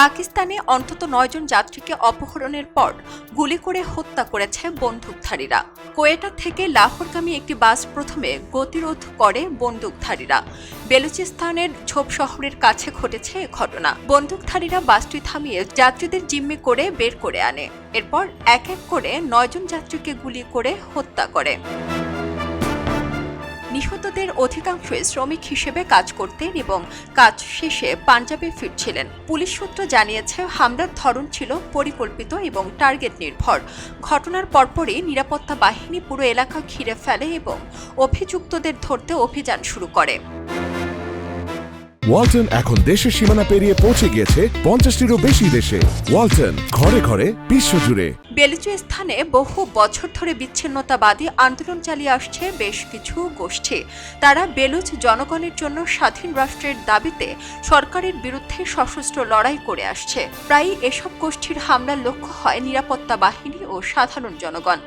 পাকিস্তানে অন্তত নয়জন যাত্রীকে অপহরণের পর গুলি করে হত্যা করেছে বন্দুকধারীরা। কোয়েটা থেকে লাহোরগামী একটি বাস প্রথমে গতিরোধ করে বন্দুকধারীরা। বেলুচিস্তানের ঝোপ শহরের কাছে ঘটেছে ঘটনা। বন্দুকধারীরা বাসটি থামিয়ে যাত্রীদের জিম্মি করে বের করে আনে। এরপর এক এক করে নয়জন যাত্রীকে গুলি করে হত্যা করে। নিহতদের অধিকাংশই শ্রমিক হিসেবে কাজ করতেন এবং কাজ শেষে পাঞ্জাবে ফিরছিলেন। পুলিশ সূত্র জানিয়েছে, হামলার ধরন ছিল পরিকল্পিত এবং টার্গেট নির্ভর। ঘটনার পরপরই নিরাপত্তা বাহিনী পুরো এলাকা ঘিরে ফেলে এবং অভিযুক্তদের ধরতে অভিযান শুরু করে। ওয়ালটন এখন দেশের সীমানা পেরিয়ে পৌঁছে গিয়েছে পঞ্চাশটিরও বেশি দেশে। ওয়ালটন, ঘরে ঘরে, বিশ্বজুড়ে। বেলুচিস্তানে বহু বছর ধরে বিচ্ছিন্নতাবাদী আন্দোলন চালিয়ে আসছে বেশ কিছু গোষ্ঠী। তারা বেলুচ জনগণের জন্য স্বাধীন রাষ্ট্রের দাবিতে সরকারের বিরুদ্ধে সশস্ত্র লড়াই করে আসছে। প্রায়ই এসব গোষ্ঠীর হামলার লক্ষ্য হয় নিরাপত্তা বাহিনী ও সাধারণ জনগণ।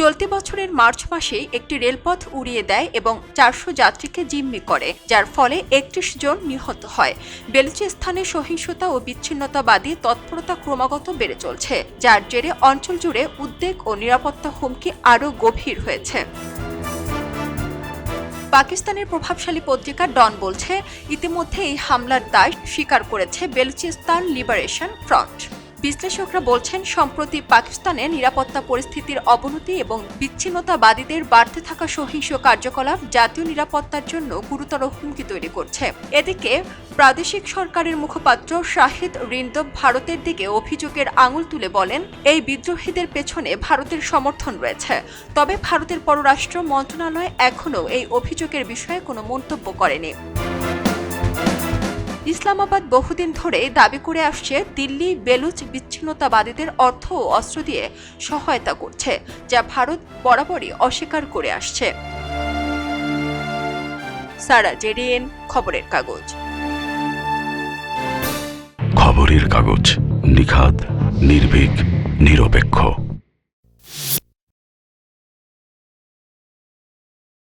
চলতি বছরের মার্চ মাসেই একটি রেলপথ উড়িয়ে দেয় এবং চারশো যাত্রীকে জিম্মি করে, যার ফলে একত্রিশ জন নিহত হয়। বেলুচিস্তানে সহিংসতা ও বিচ্ছিন্নতাবাদী তৎপরতা ক্রমাগত বেড়ে চলছে, যার জেরে অঞ্চল জুড়ে উদ্বেগ ও নিরাপত্তা হুমকি আরও গভীর হয়েছে। পাকিস্তানের প্রভাবশালী পত্রিকা ডন বলছে, ইতিমধ্যে এই হামলার দায় স্বীকার করেছে বেলুচিস্তান লিবারেশন ফ্রন্ট। বিশ্লেষকরা বলছেন, সম্প্রতি পাকিস্তানে নিরাপত্তা পরিস্থিতির অবনতি এবং বিচ্ছিন্নতাবাদীদের বাড়তে থাকা সহিংস কার্যকলাপ জাতীয় নিরাপত্তার জন্য গুরুতর হুমকি তৈরি করছে। এদিকে প্রাদেশিক সরকারের মুখপাত্র শাহিদ রিন্দব ভারতের দিকে অভিযোগের আঙুল তুলে বলেন, এই বিদ্রোহীদের পেছনে ভারতের সমর্থন রয়েছে। তবে ভারতের পররাষ্ট্র মন্ত্রণালয় এখনও এই অভিযোগের বিষয়ে কোনো মন্তব্য করেনি। ইসলামাবাদ বহুদিন ধরে দাবি করে আসছে, দিল্লি বেলুচ বিচ্ছিন্নতাবাদীদের অর্থ ও অস্ত্র দিয়ে সহায়তা করছে, যা ভারত বরাবরই অস্বীকার করে আসছে। সারা জেরিয়েন খবরের কাগজ। খবরের কাগজ নিখাত নির্ভীক, নিরপেক্ষ।